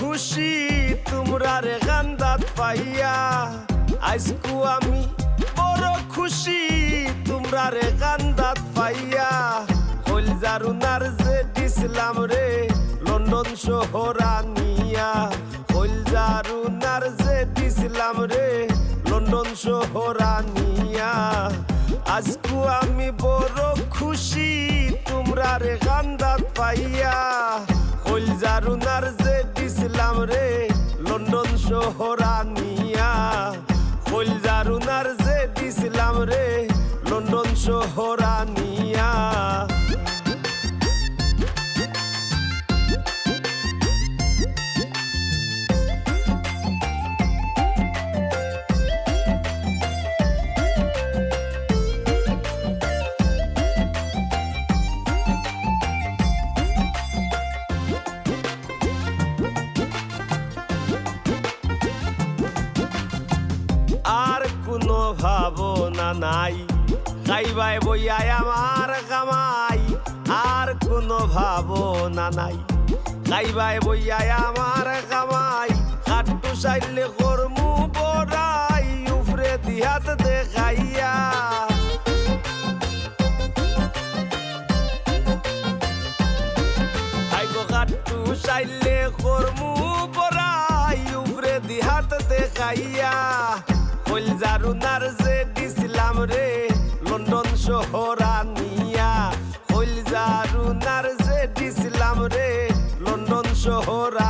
খুশি, তোমরা রে গান্দাত পাইয়া। আজকু আমি বড় খুশি, তোমরা রে গান্দাত পাইয়া। হইল জারুনার যে দিছিলাম রে, লন্ডন শহরানিয়া হইল জারুনার যে দিছিলাম রে, লন্ডন শহরানিয়া আজকু আমি বড় খুশি, তোমরা রে গান্দাত পাইয়া। হইল জারুনার শহরানিয়া হইল ভাবনা নাই। খাইবাই বইয়াই আমার কামাই, আর কোনো ভাবনা নাই। খাইবাই বইয়াই আমার কামাই কাটু চাইলে কর্মু বড়াই উফরে দিহাত দেখাইয়া। চাইলে কর্মু বড়াই উফরে দিহাত দেখাইয়া। হইল জারুনার যে দিছিলাম রে। লন্ডন শহরানিয়া। হইল জারুনার যে দিছিলাম রে। লন্ডন শহরানিয়া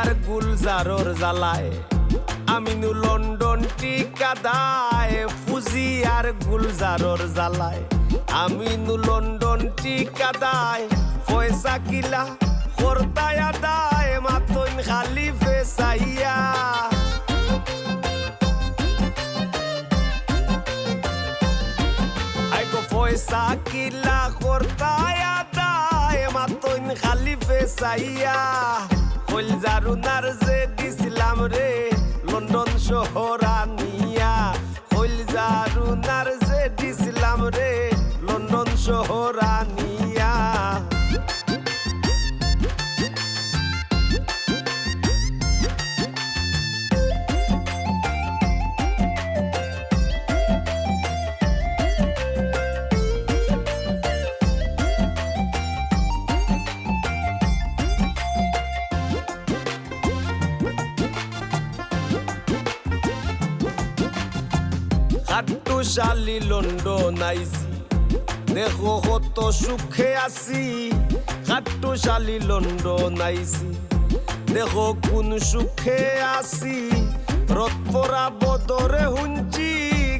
আর গুলজারর জ্বালায়। আমিনু লন্ডন টিকাদায় ফুজি আর গুলজারর জ্বালায়। আমিনু লন্ডন টিকাদায় পয়সা কিলা হরতায়া দায়, মাতইন খালি ফেসাইয়া। পয়সা কিলা করতায়া দায়, মাতইন খালি ফেসাইয়া। হইল জারুনার যে দিছিলাম রে লন্ডন শহরানিয়া হইল জারুনার খাট্টু শালি লন্ডন আইছি। দেখো কত সুখে আছি। খাট্টু শালি লন্ডন আইছি। দেখো কোন সুখে আছি। রথ পরা বদরে হুঞ্চি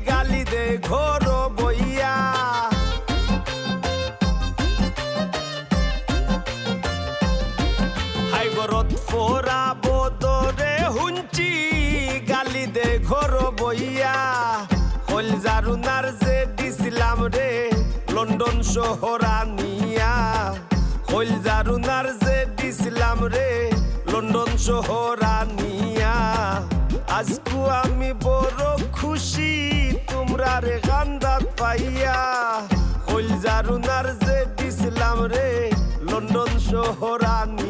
গালি দে ঘর বইয়া। হাই গরত ফোরা বদরে হুঞ্চি গালি দে ঘর বইয়া। শহরানিয়া। হল জারুনার যে দিছিলাম রে, লন্ডন শহরানিয়া। আজকু আমি বড় খুশি, তোমরা রে গান্দাত পাইয়া। হল জারুনার যে দিছিলাম রে, লন্ডন শহরানিয়া।